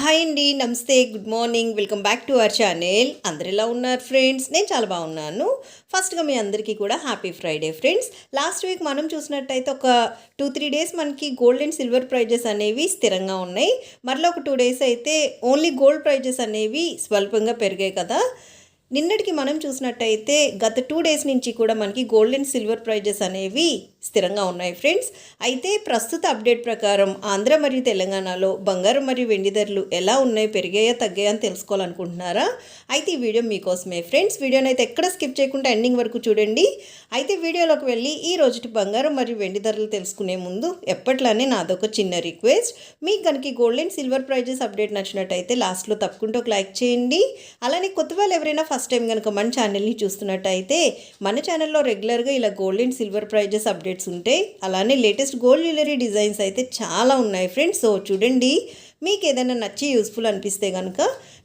Hi అండి నమస్తే good morning. Welcome back to our channel. అందరు ఎలా ఉన్నారు ఫ్రెండ్స్? నేను చాలా బాగున్నాను. ఫస్ట్గా మీ అందరికీ కూడా happy Friday friends. Last week మనం చూసినట్టయితే ఒక టూ త్రీ డేస్ మనకి గోల్డ్ అండ్ సిల్వర్ ప్రైజెస్ అనేవి స్థిరంగా ఉన్నాయి. మరలా ఒక టూ డేస్ అయితే ఓన్లీ గోల్డ్ ప్రైజెస్ అనేవి స్వల్పంగా పెరిగాయి కదా. నిన్నటికి మనం చూసినట్టయితే గత టూ డేస్ నుంచి కూడా మనకి గోల్డ్ అండ్ సిల్వర్ ప్రైజెస్ అనేవి స్థిరంగా ఉన్నాయి ఫ్రెండ్స్. అయితే ప్రస్తుత అప్డేట్ ప్రకారం ఆంధ్ర మరియు తెలంగాణలో బంగారం మరియు వెండి ధరలు ఎలా ఉన్నాయి పెరిగాయా తగ్గాయా అని తెలుసుకోవాలనుకుంటున్నారా? అయితే ఈ వీడియో మీకోసమే ఫ్రెండ్స్. వీడియోని అయితే ఎక్కడ స్కిప్ చేయకుండా ఎండింగ్ వరకు చూడండి. అయితే వీడియోలోకి వెళ్ళి ఈ రోజుటి బంగారం మరియు వెండి ధరలు తెలుసుకునే ముందు ఎప్పట్లానే నాదొక చిన్న రిక్వెస్ట్. మీకు కనుక gold and silver prices update నచ్చినట్టయితే లాస్ట్లో తప్పకుండా ఒక లైక్ చేయండి. అలానే కొత్త వాళ్ళు ఎవరైనా ఫస్ట్ టైం కనుక మన ఛానల్ని చూస్తున్నట్టయితే మన ఛానల్లో రెగ్యులర్గా ఇలా gold and silver prices updates ఉంటాయి అలానే లేటెస్ట్ గోల్డ్ జ్యువెలరీ డిజైన్స్ అయితే చాలా ఉన్నాయి ఫ్రెండ్స్ సో చూడండి మీకు ఏదైనా నచ్చి యూస్ఫుల్ అనిపిస్తే కనుక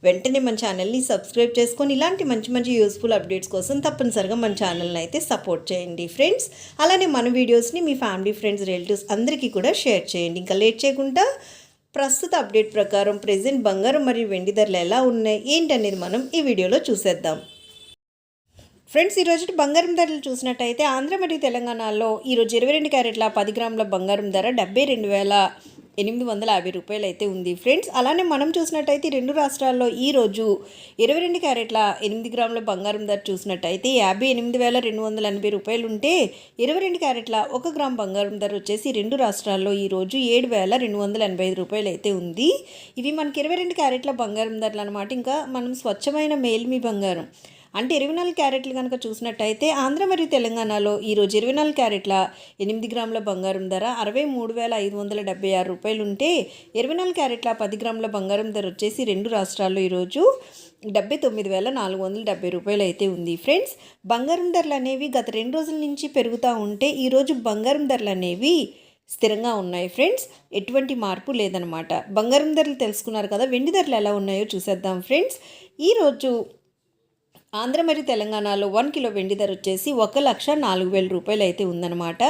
వెంటనే మన ఛానల్ని సబ్స్క్రైబ్ చేసుకొని ఇలాంటి మంచి మంచి యూస్ఫుల్ అప్డేట్స్ కోసం తప్పనిసరిగా మన ఛానల్ని అయితే సపోర్ట్ చేయండి ఫ్రెండ్స్ అలానే మన వీడియోస్ని మీ ఫ్యామిలీ ఫ్రెండ్స్ రిలేటివ్స్ అందరికీ కూడా షేర్ చేయండి. ఇంకా లేట్ చేయకుండా ప్రస్తుత అప్డేట్ ప్రకారం ప్రెజెంట్ బంగారం మరియు వెండి ధరలు ఎలా ఉన్నాయి ఏంటనేది మనం ఈ వీడియోలో చూసేద్దాం. ఫ్రెండ్స్ ఈరోజు బంగారం ధరలు చూసినట్టయితే ఆంధ్ర మరియు తెలంగాణలో ఈరోజు ఇరవై రెండు క్యారెట్ల పది గ్రాముల బంగారం ధర డెబ్బై రెండు వేల ఎనిమిది వందల యాభై రూపాయలు అయితే ఉంది. ఫ్రెండ్స్ అలానే మనం చూసినట్టయితే రెండు రాష్ట్రాల్లో ఈరోజు ఇరవై రెండు క్యారెట్ల ఎనిమిది గ్రాముల బంగారం ధర చూసినట్టయితే యాభై ఎనిమిది వేల రెండు వందల ఎనభై రూపాయలు ఉంటే ఇరవై రెండు క్యారెట్ల ఒక గ్రామ్ బంగారం ధర వచ్చేసి రెండు రాష్ట్రాల్లో ఈరోజు ఏడు వేల రెండు వందల ఎనభై ఐదు రూపాయలు అయితే ఉంది. ఇవి మనకి ఇరవై రెండు క్యారెట్ల బంగారం ధరలు అనమాట ఇంకా మనం స్వచ్ఛమైన మేల్మి బంగారం అంటే ఇరవై నాలుగు క్యారెట్లు కనుక చూసినట్టయితే ఆంధ్ర మరియు తెలంగాణలో ఈరోజు ఇరవై నాలుగు క్యారెట్ల ఎనిమిది గ్రాముల బంగారం ధర అరవై మూడు వేల ఐదు వందల డెబ్బై ఆరు రూపాయలు ఉంటే ఇరవై నాలుగు క్యారెట్ల పది గ్రాముల బంగారం ధర వచ్చేసి రెండు రాష్ట్రాల్లో ఈరోజు డెబ్బై తొమ్మిది వేల నాలుగు వందల డెబ్బై రూపాయలు అయితే ఉంది. ఫ్రెండ్స్ బంగారం ధరలు అనేవి గత రెండు రోజుల నుంచి పెరుగుతూ ఉంటే ఈరోజు బంగారం ధరలు అనేవి స్థిరంగా ఉన్నాయి. ఫ్రెండ్స్ ఎటువంటి మార్పు లేదనమాట బంగారం ధరలు తెలుసుకున్నారు కదా వెండి ధరలు ఎలా ఉన్నాయో చూసేద్దాం. ఫ్రెండ్స్ ఈరోజు ఆంధ్ర మరియు తెలంగాణలో వన్ కిలో వెండి ధర వచ్చేసి ఒక లక్ష నాలుగు వేల రూపాయలు అయితే ఉందన్నమాట.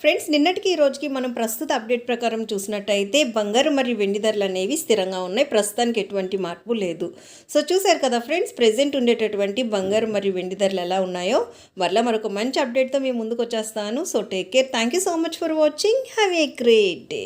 ఫ్రెండ్స్ నిన్నటికి ఈ రోజుకి మనం ప్రస్తుత అప్డేట్ ప్రకారం చూసినట్టయితే బంగారు మరియు వెండి ధరలు అనేవి స్థిరంగా ఉన్నాయి. ప్రస్తుతానికి ఎటువంటి మార్పు లేదు. సో చూశారు కదా ఫ్రెండ్స్ ప్రెజెంట్ ఉండేటటువంటి బంగారు మరియు వెండి ధరలు ఎలా ఉన్నాయో. మరలా మరొక మంచి అప్డేట్తో మేము ముందుకు వచ్చేస్తాను. So take care. Thank you so much for watching. Have a great day.